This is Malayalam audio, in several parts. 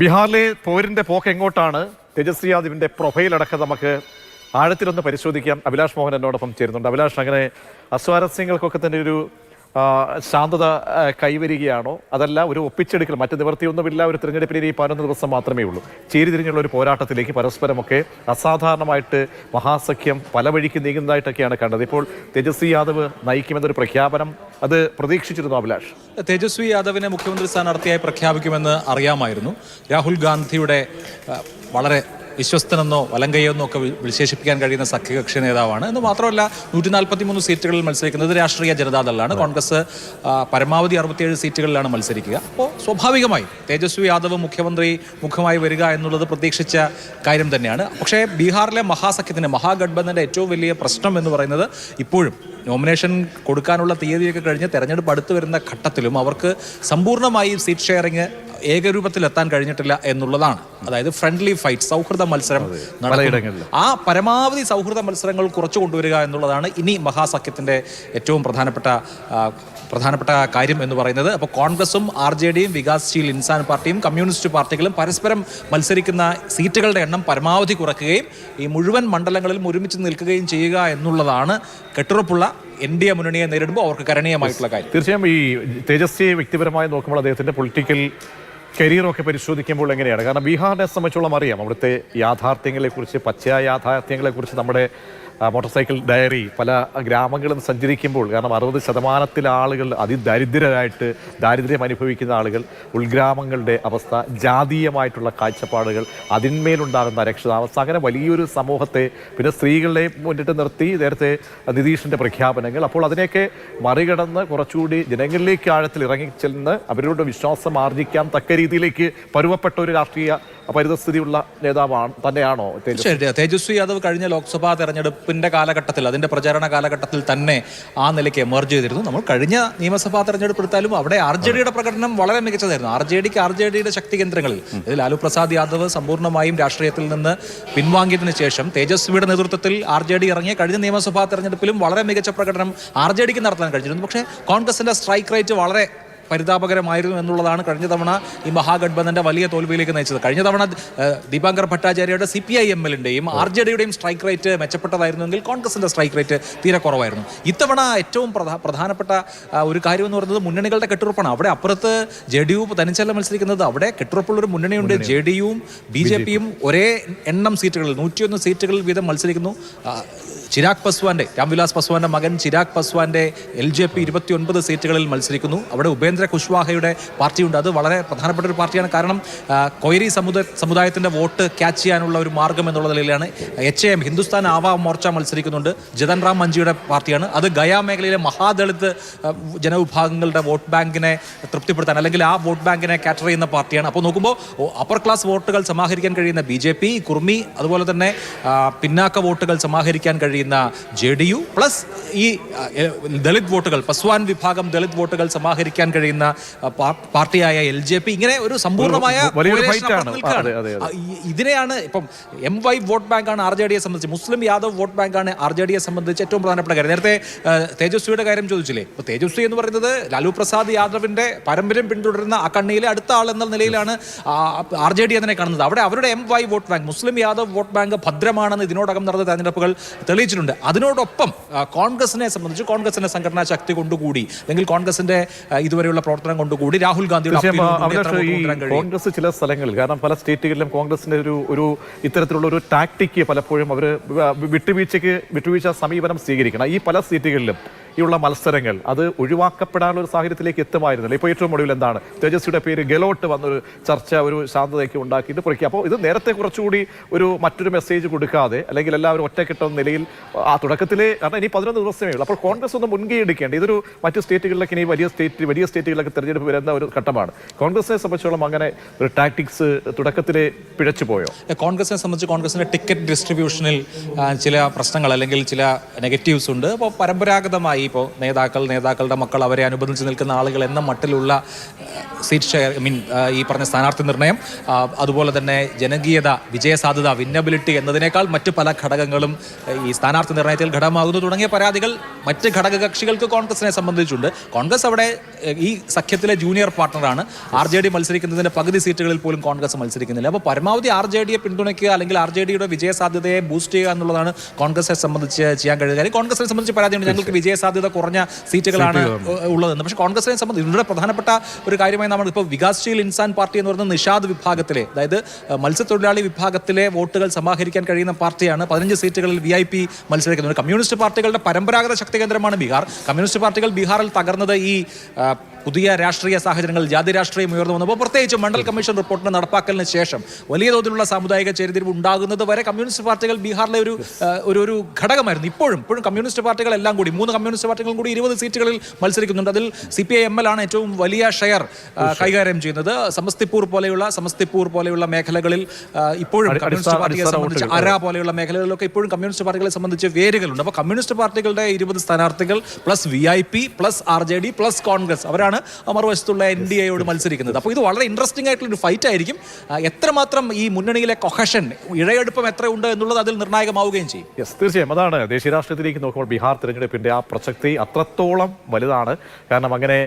ബീഹാറിലെ പോരിന്റെ പോക്ക് എങ്ങോട്ടാണ്? തേജസ്വി യാദവിന്റെ പ്രൊഫൈൽ അടക്കം നമുക്ക് ആഴത്തിലൊന്ന് പരിശോധിക്കാം. അഭിലാഷ് മോഹൻ എന്നോടൊപ്പം ചേരുന്നുണ്ട്. അഭിലാഷ് അങ്ങനെ അസ്വാരസ്യങ്ങൾക്കൊക്കെ തന്നെ ഒരു ശാന്തത കൈവരികയാണോ? അതല്ല ഒരു ഒപ്പിച്ചെടുക്കൽ മറ്റ് നിവൃത്തിയൊന്നുമില്ല ഒരു തിരഞ്ഞെടുപ്പിന് ഈ പതിനൊന്ന് ദിവസം മാത്രമേ ഉള്ളൂ. ചേരിതിരിഞ്ഞുള്ള ഒരു പോരാട്ടത്തിലേക്ക് പരസ്പരമൊക്കെ അസാധാരണമായിട്ട് മഹാസഖ്യം പല വഴിക്ക് നീങ്ങുന്നതായിട്ടൊക്കെയാണ് കണ്ടത്. ഇപ്പോൾ തേജസ്വി യാദവ് നയിക്കുമെന്നൊരു പ്രഖ്യാപനം അത് പ്രതീക്ഷിച്ചിരുന്നു അഭിലാഷ്. തേജസ്വി യാദവിനെ മുഖ്യമന്ത്രി സ്ഥാനാർത്ഥിയായി പ്രഖ്യാപിക്കുമെന്ന് അറിയാമായിരുന്നു. രാഹുൽ ഗാന്ധിയുടെ വളരെ വിശ്വസ്തനെന്നോ വലങ്കയ്യെന്നോ ഒക്കെ വിശേഷിപ്പിക്കാൻ കഴിയുന്ന സഖ്യകക്ഷി നേതാവാണ്. എന്ന് മാത്രമല്ല നൂറ്റി നാൽപ്പത്തി മൂന്ന് സീറ്റുകളിൽ മത്സരിക്കുന്നത് രാഷ്ട്രീയ ജനതാദളാണ്. കോൺഗ്രസ് പരമാവധി അറുപത്തിയേഴ് സീറ്റുകളിലാണ് മത്സരിക്കുക. അപ്പോൾ സ്വാഭാവികമായി തേജസ്വി യാദവ് മുഖ്യമന്ത്രി മുഖമായി വരിക എന്നുള്ളത് പ്രതീക്ഷിച്ച കാര്യം തന്നെയാണ്. പക്ഷേ ബീഹാറിലെ മഹാസഖ്യത്തിന് മഹാഗഡ്ബന്ധന്റെ ഏറ്റവും വലിയ പ്രശ്നം എന്ന് പറയുന്നത് ഇപ്പോഴും നോമിനേഷൻ കൊടുക്കാനുള്ള തീയതിയൊക്കെ കഴിഞ്ഞ് തെരഞ്ഞെടുപ്പ് അടുത്ത് വരുന്ന ഘട്ടത്തിലും അവർക്ക് സമ്പൂർണമായി സീറ്റ് ഷെയറിങ് ഏകരൂപത്തിലെത്താൻ കഴിഞ്ഞിട്ടില്ല എന്നുള്ളതാണ്. അതായത് ഫ്രണ്ട്ലി ഫൈറ്റ് സൗഹൃദ മത്സരം നടക്കുന്നു. ആ പരമാവധി സൗഹൃദ മത്സരങ്ങൾ കുറച്ചു കൊണ്ടുവരിക എന്നുള്ളതാണ് ഇനി മഹാസഖ്യത്തിന്റെ ഏറ്റവും പ്രധാനപ്പെട്ട പ്രധാനപ്പെട്ട കാര്യം എന്ന് പറയുന്നത്. അപ്പോൾ കോൺഗ്രസും ആർ ജെ ഡിയും വികാസ്ശീൽ ഇൻസാൻ പാർട്ടിയും കമ്മ്യൂണിസ്റ്റ് പാർട്ടികളും പരസ്പരം മത്സരിക്കുന്ന സീറ്റുകളുടെ എണ്ണം പരമാവധി കുറയ്ക്കുകയും ഈ മുഴുവൻ മണ്ഡലങ്ങളിലും ഒരുമിച്ച് നിൽക്കുകയും ചെയ്യുക എന്നുള്ളതാണ് കെട്ടുറപ്പുള്ള എൻ ഡി എ മുന്നണിയെ നേരിടുമ്പോൾ അവർക്ക് കരണീയമായിട്ടുള്ള കാര്യം. തീർച്ചയായും ഈ തേജസ്വി വ്യക്തിപരമായി നോക്കുമ്പോൾ അദ്ദേഹത്തിന്റെ പൊളിറ്റിക്കൽ കരിയറൊക്കെ പരിശോധിക്കുമ്പോൾ എങ്ങനെയാണ്? കാരണം ബീഹാറിനെ സംബന്ധിച്ചോളം അറിയാം. അവിടുത്തെ യാഥാർത്ഥ്യങ്ങളെക്കുറിച്ച് പച്ചയായ യാഥാർത്ഥ്യങ്ങളെക്കുറിച്ച് നമ്മുടെ മോട്ടോർ സൈക്കിൾ ഡയറി പല ഗ്രാമങ്ങളും സഞ്ചരിക്കുമ്പോൾ കാരണം അറുപത് ശതമാനത്തിൽ ആളുകൾ അതിദരിദ്രരായിട്ട് ദാരിദ്ര്യം അനുഭവിക്കുന്ന ആളുകൾ ഉൾഗ്രാമങ്ങളുടെ അവസ്ഥ ജാതീയമായിട്ടുള്ള കാഴ്ചപ്പാടുകൾ അതിന്മേലുണ്ടാകുന്ന അരക്ഷിതാവസ്ഥ അങ്ങനെ വലിയൊരു സമൂഹത്തെ പിന്നെ സ്ത്രീകളെ മുന്നിട്ട് നിർത്തി നേരത്തെ നിതീഷിന്റെ പ്രഖ്യാപനങ്ങൾ. അപ്പോൾ അതിനെയൊക്കെ മറികടന്ന് കുറച്ചുകൂടി ജനങ്ങളിലേക്ക് ആഴത്തിൽ ഇറങ്ങിച്ചെന്ന് അവരുടെ വിശ്വാസം ആർജിക്കാൻ തക്ക രീതിയിലേക്ക് പരുവപ്പെട്ട ഒരു രാഷ്ട്രീയ പരിതസ്ഥിതിയുള്ള നേതാവാണ് തന്നെയാണോ തേജസ്വി? യാദവ് കഴിഞ്ഞ ലോക്സഭാ തെരഞ്ഞെടുപ്പിന്റെ കാലഘട്ടത്തിൽ അതിന്റെ പ്രചാരണ കാലഘട്ടത്തിൽ തന്നെ ആ നിലയ്ക്ക് എമർജ് ചെയ്തിരുന്നു. നമ്മൾ കഴിഞ്ഞ നിയമസഭാ തെരഞ്ഞെടുപ്പ് എടുത്താലും അവിടെ ആർ ജെ ഡിയുടെ പ്രകടനം വളരെ മികച്ചതായിരുന്നു. ആർ ജെ ഡിക്ക് ആർ ജെ ഡിയുടെ ശക്തി കേന്ദ്രങ്ങളിൽ ലാലു പ്രസാദ് യാദവ് സമ്പൂർണമായും രാഷ്ട്രീയത്തിൽ നിന്ന് പിൻവാങ്ങിയതിനു ശേഷം തേജസ്വിയുടെ നേതൃത്വത്തിൽ ആർ ജെ ഡി ഇറങ്ങിയ കഴിഞ്ഞ നിയമസഭാ തെരഞ്ഞെടുപ്പിലും വളരെ മികച്ച പ്രകടനം ആർ ജെ ഡിക്ക് നടത്താൻ കഴിഞ്ഞിരുന്നു. പക്ഷേ കോൺഗ്രസിന്റെ സ്ട്രൈക്ക് റേറ്റ് വളരെ പരിതാപകരമായിരുന്നു എന്നുള്ളതാണ് കഴിഞ്ഞ തവണ ഈ മഹാഗഡ്ബന്ധന്റെ വലിയ തോൽവിയിലേക്ക് നയിച്ചത്. കഴിഞ്ഞ തവണ ദീപാങ്കർ ഭട്ടാചാര്യയുടെ സി പി ഐ എം എല്ലിന്റെയും ആർ ജെ ഡിയുടെയും സ്ട്രൈക്ക് റേറ്റ് മെച്ചപ്പെട്ടതായിരുന്നെങ്കിൽ കോൺഗ്രസിന്റെ സ്ട്രൈക്ക് റേറ്റ് തീരെ കുറവായിരുന്നു. ഇത്തവണ ഏറ്റവും പ്രധാനപ്പെട്ട ഒരു കാര്യം എന്ന് പറയുന്നത് മുന്നണികളുടെ കെട്ടുറപ്പാണ്. അവിടെ അപ്പുറത്ത് ജെ ഡി യു തനിച്ചല്ല മത്സരിക്കുന്നത്. അവിടെ കെട്ടുറപ്പുള്ള ഒരു മുന്നണിയുണ്ട്. ജെ ഡി യുവും ബി ജെ പിയും ഒരേ എണ്ണം സീറ്റുകളിൽ നൂറ്റിയൊന്ന് സീറ്റുകളിൽ വീതം മത്സരിക്കുന്നു. ചിരാഗ് പസ്വാന്റെ രാംവിലാസ് പസ്വാന്റെ മകൻ ചിരാഗ് പസ്വാന്റെ എൽ ജെ പി ഇരുപത്തി ഒൻപത് സീറ്റുകളിൽ മത്സരിക്കുന്നു. അവിടെ ഉപേന്ദ്ര കുശ്വാഹയുടെ പാർട്ടിയുണ്ട്. അത് വളരെ പ്രധാനപ്പെട്ട ഒരു പാർട്ടിയാണ്. കാരണം കൊയ്രി സമുദായ സമുദായത്തിന്റെ വോട്ട് ക്യാച്ച് ചെയ്യാനുള്ള ഒരു മാർഗം എന്നുള്ള നിലയിലാണ് എച്ച് എം ഹിന്ദുസ്ഥാൻ ആവാ മോർച്ച മത്സരിക്കുന്നുണ്ട്. ജതൻ റാം മഞ്ജിയുടെ പാർട്ടിയാണ്. അത് ഗയാ മേഖലയിലെ മഹാദളിത് ജനവിഭാഗങ്ങളുടെ വോട്ട് ബാങ്കിനെ തൃപ്തിപ്പെടുത്താൻ അല്ലെങ്കിൽ ആ വോട്ട് ബാങ്കിനെ കാറ്റർ ചെയ്യുന്ന പാർട്ടിയാണ്. അപ്പോൾ നോക്കുമ്പോൾ അപ്പർ ക്ലാസ് വോട്ടുകൾ സമാഹരിക്കാൻ കഴിയുന്ന ബി ജെ പി കുർമി അതുപോലെ തന്നെ പിന്നാക്ക വോട്ടുകൾ സമാഹരിക്കാൻ കഴിയുന്ന ജെ ഡി യു പ്ലസ് ഈ ദളിത് വോട്ടുകൾ പസ്വാൻ വിഭാഗം ദളിത് വോട്ടുകൾ സമാഹരിക്കാൻ കഴിയുന്ന ആ, പാ- പാർട്ടിയായ എൽ ജെ പി ഇങ്ങനെ ഒരു സമ്പൂർണമായ ഇതിനെയാണ് ഇപ്പം എം വൈ വോട്ട് ബാങ്കാണ് ആർ ജെ ഡിയെ സംബന്ധിച്ച് മുസ്ലിം യാദവ് വോട്ട് ബാങ്കാണ് ആർ ജെ ഡിയെ സംബന്ധിച്ച് ഏറ്റവും പ്രധാനപ്പെട്ട കാര്യം. നേരത്തെ തേജസ്വിയുടെ കാര്യം ചോദിച്ചില്ലേ? അപ്പോൾ തേജസ്വി എന്ന് പറയുന്നത് ലാലു പ്രസാദ് യാദവിന്റെ പാരമ്പര്യം പിന്തുടരുന്ന ആ കണ്ണിയിലെ അടുത്ത ആൾ എന്ന നിലയിലാണ് ആർ ജെ ഡി അതിനെ കാണുന്നത്. അവിടെ അവരുടെ എം വൈ വോട്ട് ബാങ്ക് മുസ്ലിം യാദവ് വോട്ട് ബാങ്ക് ഭദ്രമാണെന്ന് ഇതിനോടകം നടന്ന തെരഞ്ഞെടുപ്പുകൾ തെളിയിച്ചിട്ടുണ്ട്. അതിനോടൊപ്പം കോൺഗ്രസിനെ സംബന്ധിച്ച് കോൺഗ്രസിന്റെ സംഘടനാ ശക്തി കൊണ്ടുകൂടി അല്ലെങ്കിൽ കോൺഗ്രസിന്റെ ആ, ഇതുവരെയുള്ള പ്രവർത്തനം കൊണ്ടുകൂടി രാഹുൽ ഗാന്ധിയുടെ? കോൺഗ്രസ് ചില സ്ഥലങ്ങളിൽ കാരണം പല സ്റ്റേറ്റുകളിലും കോൺഗ്രസിന്റെ ഒരു ഒരു ഇത്തരത്തിലുള്ള ഒരു ടാക്ടിക്ക് പലപ്പോഴും അവർ വിട്ടുവീഴ്ചയ്ക്ക് വിട്ടുവീഴ്ച സമീപനം സ്വീകരിക്കണം ഈ പല സീറ്റുകളിലും ഉള്ള മത്സരങ്ങൾ അത് ഒഴിവാക്കപ്പെടാനുള്ള ഒരു സാഹചര്യത്തിലേക്ക് എത്തുമായിരുന്നില്ല. ഇപ്പോൾ ഏറ്റവും ഒടുവിൽ എന്താണ്? തേജസ്വിയുടെ പേര് ഗെലോട്ട് വന്നൊരു ചർച്ച ഒരു ശാന്തതയ്ക്ക് ഉണ്ടാക്കിയിട്ട് പുറക്കി അപ്പോൾ ഇത് നേരത്തെ കുറച്ചുകൂടി ഒരു മറ്റൊരു മെസ്സേജ് കൊടുക്കാതെ അല്ലെങ്കിൽ എല്ലാവരും ഒറ്റക്കെട്ടുന്ന നിലയിൽ ആ തുടക്കത്തിൽ കാരണം ഇനി പതിനൊന്ന് ദിവസമേ ഉള്ളൂ. അപ്പോൾ കോൺഗ്രസ് ഒന്ന് മുൻകൈ എടുക്കേണ്ട ഇതൊരു മറ്റ് സ്റ്റേറ്റുകളിലൊക്കെ ഇനി വലിയ സ്റ്റേറ്റ് വലിയ സ്റ്റേറ്റുകളിലൊക്കെ തിരഞ്ഞെടുപ്പ് വരുന്ന ഒരു ഘട്ടമാണ്. കോൺഗ്രസിനെ സംബന്ധിച്ചോളം അങ്ങനെ ഒരു ടാക്ടിക്സ് തുടക്കത്തിൽ പിഴച്ചു പോയോ? കോൺഗ്രസിനെ സംബന്ധിച്ച് കോൺഗ്രസിന്റെ ടിക്കറ്റ് ഡിസ്ട്രിബ്യൂഷനിൽ ചില പ്രശ്നങ്ങൾ അല്ലെങ്കിൽ ചില നെഗറ്റീവ്സ് ഉണ്ട്. അപ്പോൾ പരമ്പരാഗതമായി ഇപ്പോൾ നേതാക്കൾ നേതാക്കളുടെ മക്കൾ അവരെ അനുബന്ധിച്ച് നിൽക്കുന്ന ആളുകൾ എന്ന മട്ടിലുള്ള സീറ്റ് ഷെയർ ഐ മീൻ ഈ പറഞ്ഞ സ്ഥാനാർത്ഥി നിർണയം അതുപോലെ തന്നെ ജനകീയത വിജയസാധ്യത വിന്നബിലിറ്റി എന്നതിനേക്കാൾ മറ്റു പല ഘടകങ്ങളും ഈ സ്ഥാനാർത്ഥി നിർണയത്തിൽ ഘടകമാകുന്നു. തുടങ്ങിയ പരാതികൾ മറ്റ് ഘടകകക്ഷികൾക്ക് കോൺഗ്രസിനെ സംബന്ധിച്ചുണ്ട്. കോൺഗ്രസ് അവിടെ ഈ സഖ്യത്തിലെ ജൂനിയർ പാർട്ണറാണ്. ആർ ജെ ഡി മത്സരിക്കുന്നതിന്റെ പകുതി സീറ്റുകളിൽ പോലും കോൺഗ്രസ് മത്സരിക്കുന്നില്ല. അപ്പോൾ പരമാവധി ആർ ജെ ഡിയെ പിന്തുണയ്ക്കുക അല്ലെങ്കിൽ ആർ ജെ ഡിയുടെ വിജയസാധ്യതയെ ബൂസ്റ്റ് ചെയ്യുക എന്നുള്ളതാണ് കോൺഗ്രസിനെ സംബന്ധിച്ച് ചെയ്യാൻ കഴിയുക. കാര്യം കോൺഗ്രസിനെ സംബന്ധിച്ച് പരാതിയുണ്ട്. ഞങ്ങൾക്ക് വിജയസാധ്യത കുറഞ്ഞ സീറ്റുകളാണ് ഉള്ളതെന്ന് പക്ഷേ കോൺഗ്രസിനെ സംബന്ധിച്ച് ഇവിടെ പ്രധാനപ്പെട്ട ഒരു കാര്യമായി നമ്മൾ ഇപ്പോൾ വികാസ്ശീൽ ഇൻസാൻ പാർട്ടി എന്ന് പറയുന്ന നിഷാദ് വിഭാഗത്തിലെ അതായത് മത്സ്യത്തൊഴിലാളി വിഭാഗത്തിലെ വോട്ടുകൾ സമാഹരിക്കാൻ കഴിയുന്ന പാർട്ടിയാണ് പതിനഞ്ച് സീറ്റുകളിൽ വി ഐ പി മത്സരിക്കുന്നത്. കമ്മ്യൂണിസ്റ്റ് പാർട്ടികളുടെ പരമ്പരാഗത ശക്തി കേന്ദ്രമാണ് ബീഹാർ. കമ്മ്യൂണിസ്റ്റ് പാർട്ടികൾ ബീഹാറിൽ തകർന്നത് ഈ പുതിയ രാഷ്ട്രീയ സാഹചര്യങ്ങൾ ജാതി രാഷ്ട്രീയം ഉയർന്നു വന്നപ്പോൾ പ്രത്യേകിച്ച് മണ്ഡൽ കമ്മീഷൻ റിപ്പോർട്ടിന്റെ നടപ്പാക്കലിന് ശേഷം വലിയ തോതിലുള്ള സാമുദായിക ചേരിതിരിവ് ഉണ്ടാകുന്നത് വരെ കമ്മ്യൂണിസ്റ്റ് പാർട്ടികൾ ബീഹാറിലെ ഒരു ഒരു ഒരു ഘടകമായിരുന്നു. ഇപ്പോഴും ഇപ്പോഴും കമ്മ്യൂണിസ്റ്റ് പാർട്ടികൾ എല്ലാം കൂടി മൂന്ന് കമ്മ്യൂണിസ്റ്റ് പാർട്ടികളും കൂടി ഇരുപത് സീറ്റുകളിൽ മത്സരിക്കുന്നുണ്ട്. അതിൽ C P I M L ആണ് ഏറ്റവും വലിയ ഷെയർ കൈകാര്യം ചെയ്യുന്നത്. സമസ്തിപ്പൂർ പോലെയുള്ള സമസ്തിപ്പൂർ പോലെയുള്ള മേഖലകളിൽ ഇപ്പോഴും കമ്മ്യൂണിസ്റ്റ് പാർട്ടിയെ സംബന്ധിച്ച് അര പോലെയുള്ള മേഖലകളിലൊക്കെ ഇപ്പോഴും കമ്മ്യൂണിസ്റ്റ് പാർട്ടികളെ സംബന്ധിച്ച് വേരുകളുണ്ട്. അപ്പോൾ കമ്മ്യൂണിസ്റ്റ് പാർട്ടികളുടെ ഇരുപത് സ്ഥാനാർത്ഥികൾ plus V I P plus R J D plus Congress അവരാണ് മറുവശത്തുള്ള എൻ ഡി എയോട് മത്സരിക്കുന്നത്. അപ്പോൾ ഇത് വളരെ ഇൻട്രസ്റ്റിംഗ് ആയിട്ടുള്ള ഒരു ഫൈറ്റ് ആയിരിക്കും എത്രമാത്രം ഈ മുന്നണിയിലെ കൊഹഷൻ ഇഴയെടുപ്പം എത്ര ഉണ്ട് എന്നുള്ളത് അതിൽ നിർണായകമാവുകയും ചെയ്യും. യെസ് തീർച്ചയായും. അതാണ് ദേശീയ രാഷ്ട്രീയത്തിലേക്ക് നോക്കുമ്പോൾ ബീഹാർ തിരഞ്ഞെടുപ്പിന്റെ ആ പ്രസക്തി അത്രത്തോളം വലുതാണ്. കാരണം അങ്ങനെ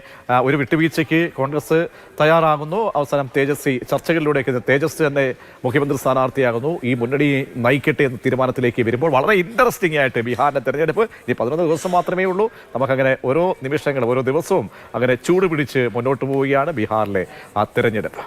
ഒരു വിട്ടുവീഴ്ചയ്ക്ക് കോൺഗ്രസ് തയ്യാറാകുന്നു. അവസാനം തേജസ്വി ചർച്ചകളിലൂടെയൊക്കെ തേജസ് തന്നെ മുഖ്യമന്ത്രി സ്ഥാനാർത്ഥിയാകുന്നു. ഈ മുന്നണി നയിക്കട്ടെ എന്ന തീരുമാനത്തിലേക്ക് വരുമ്പോൾ വളരെ ഇൻട്രസ്റ്റിംഗ് ആയിട്ട് ബീഹാറിന്റെ തെരഞ്ഞെടുപ്പ്. ഇനി പതിനൊന്ന് ദിവസം മാത്രമേ ഉള്ളൂ. നമുക്കങ്ങനെ ഓരോ നിമിഷങ്ങളും ഓരോ ദിവസവും അങ്ങനെ ചൂട് പിടിച്ച് മുന്നോട്ട് പോവുകയാണ് ബീഹാറിലെ ആ തെരഞ്ഞെടുപ്പ്.